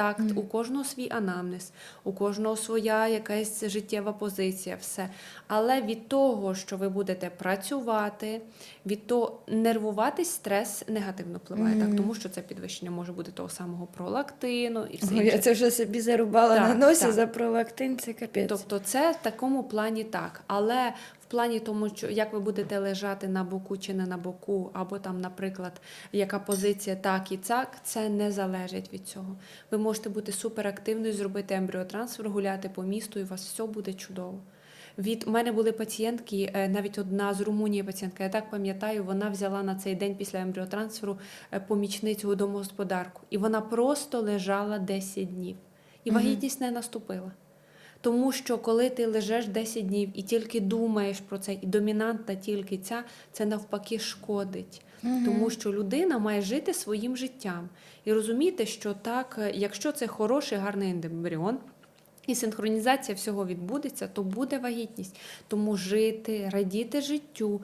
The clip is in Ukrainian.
акт, у кожного свій анамнез, у кожного своя якась життєва позиція, все. Але від того, що ви будете працювати, від того нервуватись, стрес негативно впливає, так, тому що це підвищення може бути того самого пролактину і все Ой, інше. я це вже собі зарубала Так, на носі так. за пролактин, це капець. Тобто це в такому плані так. Але плані тому, що як ви будете лежати на боку чи не на боку, або там, наприклад, яка позиція так і так, це не залежить від цього. Ви можете бути суперактивною, зробити ембріотрансфер, гуляти по місту, і у вас все буде чудово. Від у мене були пацієнтки, е, навіть одна з Румунії пацієнтка, я так пам'ятаю, вона взяла на цей день після ембріотрансферу е, помічницю домогосподарку, і вона просто лежала 10 днів, і вагітність не наступила. Тому що коли ти лежиш 10 днів і тільки думаєш про це, і домінантна тільки ця, це навпаки шкодить. Тому що людина має жити своїм життям і розуміти, що так, якщо це хороший, гарний ендембріон, і синхронізація всього відбудеться, то буде вагітність. Тому жити, радіти життю